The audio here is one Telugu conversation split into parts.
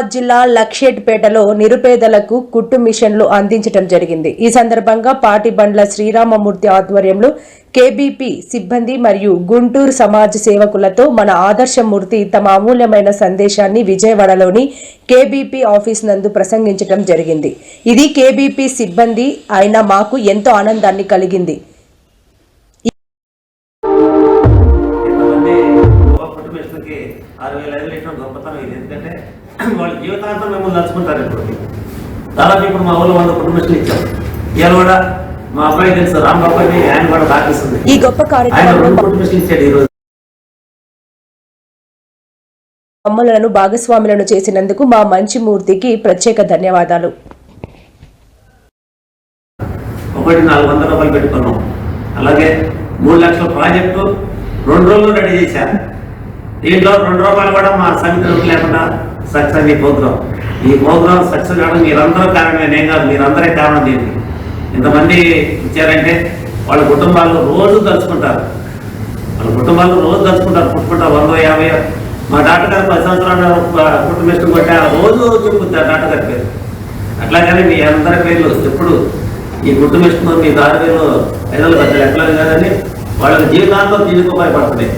నిజామాబాద్ జిల్లా లక్షేట్పేటలో నిరుపేదలకు కుట్టు మిషన్లు అందించడం జరిగింది. ఈ సందర్భంగా పాటి బండ్ల శ్రీరామమూర్తి ఆధ్వర్యంలో కేబీపీ సిబ్బంది మరియు గుంటూరు సమాజ సేవకులతో మన ఆదర్శమూర్తి తమ అమూల్యమైన సందేశాన్ని విజయవాడలోని కేబీపీ ఆఫీస్ నందు ప్రసంగించడం జరిగింది. ఇది కేబీపీ సిబ్బంది అయిన మాకు ఎంతో ఆనందాన్ని కలిగింది. ఆరు వేల ఐదు లీటర్ గొప్పతనం ఇది. ఎందుకంటే వాళ్ళ జీవితాంతం మిమ్మల్ని తలుచుకుంటారు ఇప్పుడు దాదాపు ఇప్పుడు మా ఊళ్ళో వంద కుటుంబస్తులు ఇచ్చాం ఇవాళ కూడా మా అబ్బాయి తెలుసు రాంబాబుని ఆయన కూడా దాకిస్తుంది ఈ గొప్ప ఆయన రెండు కుటుంబస్తులు ఇచ్చాడు ఈ రోజు అమ్మలను భాగస్వాములను చేసినందుకు మా మంచి మూర్తికి ప్రత్యేక ధన్యవాదాలు. ఒకటి నాలుగు వందల రూపాయలు పెట్టుకున్నాం. అలాగే మూడు లక్షల ప్రాజెక్టు రెండు రోజులు రెడీ చేశారు. దీంట్లో రెండు రూపాయలు కూడా మా సమితిలోకి లేకుండా సక్సెస్ ఈ ప్రోగ్రామ్ ఈ ప్రోగ్రామ్ సక్సెస్ కావడం మీరందరూ కారణమే నేను కాదు మీరందరే కారణం దీనికి. ఇంతమంది ఇచ్చారంటే వాళ్ళ కుటుంబాలు రోజు తలుచుకుంటారు. వాళ్ళ కుటుంబాలు రోజు తలుచుకుంటారు. పుట్టుకుంటారు వంద యాభై మా డాక్టర్ గారు పది సంవత్సరాలు కుటుంబం కొట్టా రోజు చెప్పుతారు డాక్టర్ గారి పేరు. అట్లాగని మీ అందరి పేర్లు ఎప్పుడు ఈ కుటుంబం మీ దారి పేర్లు ఐదలు పెద్ద ఎట్లా కాదని వాళ్ళకి జీవితాంతం జీవితం ఉపయోగపడుతున్నాయి.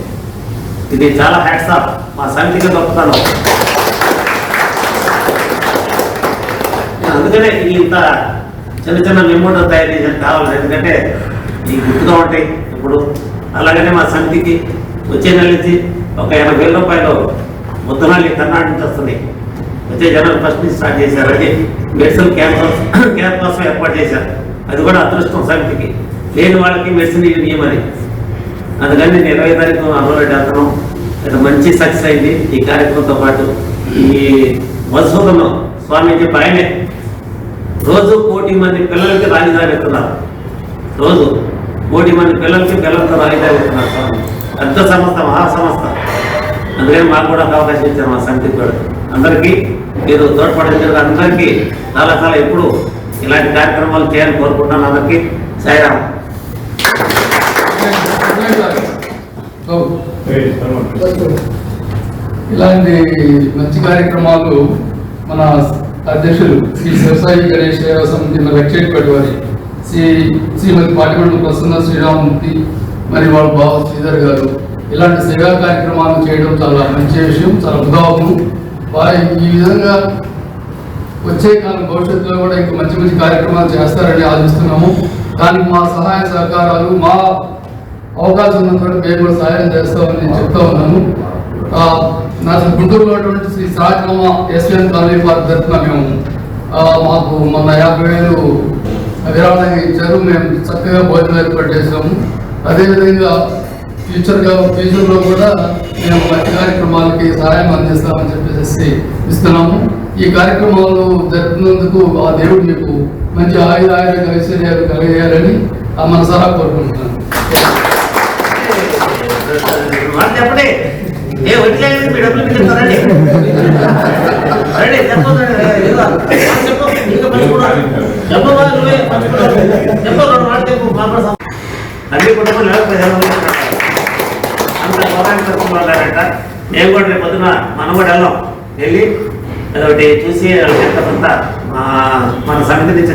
ఇది చాలా హ్యాట్స్ ఆఫ్ మా సమితిగా గొప్పతనం అందుకనే ఇది ఇంత చిన్న చిన్న మెమోటో తయారు చేసిన కావాలి. ఎందుకంటే ఈ గుర్తుగా ఉంటాయి ఇప్పుడు. అలాగనే మా సమితికి వచ్చే నెల నుంచి ఒక ఎనభై వేల రూపాయలు ముద్దనాళ్ళు కర్ణాటక నుంచి వస్తున్నాయి. వచ్చే జనవరి ఫస్ట్ నుంచి స్టార్ట్ చేశారు. అది మెడిసిన్ క్యాంప్ క్యాంప్ కోసం ఏర్పాటు చేశారు. అది కూడా అదృష్టం సమితికి. లేని వాళ్ళకి మెడిసిన్ ఇవ్వమని అందుకని నేను ఇరవై తారీఖు అమలు చేస్తున్నాం ఇది మంచి సక్సెస్ అయింది. ఈ కార్యక్రమంతో పాటు ఈ మధుసూదనం స్వామి చెప్పి ఆయనే రోజు కోటి మంది పిల్లలకి రాజధాని ఇస్తున్నారు రోజు కోటి మంది పిల్లలకి పిల్లలతో రాజధాని ఇస్తున్నారు స్వామి. పెద్ద సంస్థ మహా సంస్థ. అందుకని మాకు కూడా అవకాశం ఇచ్చారు మా సమితికి కూడా అందరికీ మీరు తోడ్పడించారు అందరికీ. చాలా చాలా ఎప్పుడు ఇలాంటి కార్యక్రమాలు చేయాలని కోరుకుంటున్నాను అందరికీ. సాయిరామ్. ఇలాంటి మంచి కార్యక్రమాలు మన అధ్యక్షులు శ్రీ శివసాయి గణేష్ సేవా సమితి మన లక్ష్మీపేట వారి శ్రీ శ్రీమతి పాటిబండ్ల ప్రసన్న శ్రీరామూర్తి మరి వాళ్ళ బావ శ్రీధర్ గారు ఇలాంటి సేవా కార్యక్రమాలు చేయడం చాలా మంచి విషయం చాలా ఉదాహరణ వారి ఈ విధంగా వచ్చే కాలం భవిష్యత్తులో కూడా ఇంకా మంచి మంచి కార్యక్రమాలు చేస్తారని ఆశిస్తున్నాము. దానికి మా సహాయ సహకారాలు మా అవకాశం ఉన్నంత మేము కూడా సహాయం చేస్తామని నేను చెప్తా ఉన్నాను. ఆ, నా గుంటూరులో ఉన్నటువంటి శ్రీ సాగమ ఎస్ఎన్ కాలనీ వారి తరఫున మేము మాకు మొన్న యాభై వేలు విరాళంగా ఇచ్చారు. మేము చక్కగా భోజనం ఏర్పాటు చేసాము అదేవిధంగా ఫ్యూచర్గా ఫ్యూచర్లో కూడా మేము మంచి కార్యక్రమాలకి సహాయం అందిస్తామని చెప్పేసి ఇస్తున్నాము. ఈ కార్యక్రమాలు జరుపుతున్నందుకు ఆ దేవుడు మీకు మంచి ఆయుధ ఆయుధ ఐశ్వర్యాలు కలిగేయాలని ఆ మనసారా కోరుకుంటున్నాను. వాళ్ళు చెప్పండి ఏ వడ్డీ మీ డబ్బులు మీరు చెప్తారండి చెప్పు నీకు పంచుకోవడం. చెప్పమ్మా, నువ్వే పంచుకోవడం. చెప్పు రెండు మాటలు చెప్పు అన్ని కుటుంబాలు అంత పోరాటం మేము కూడా రేపు పొద్దున మనం కూడా వెళ్ళాం వెళ్ళి అదొకటి చూసి చెప్తా మన సమితి నుంచి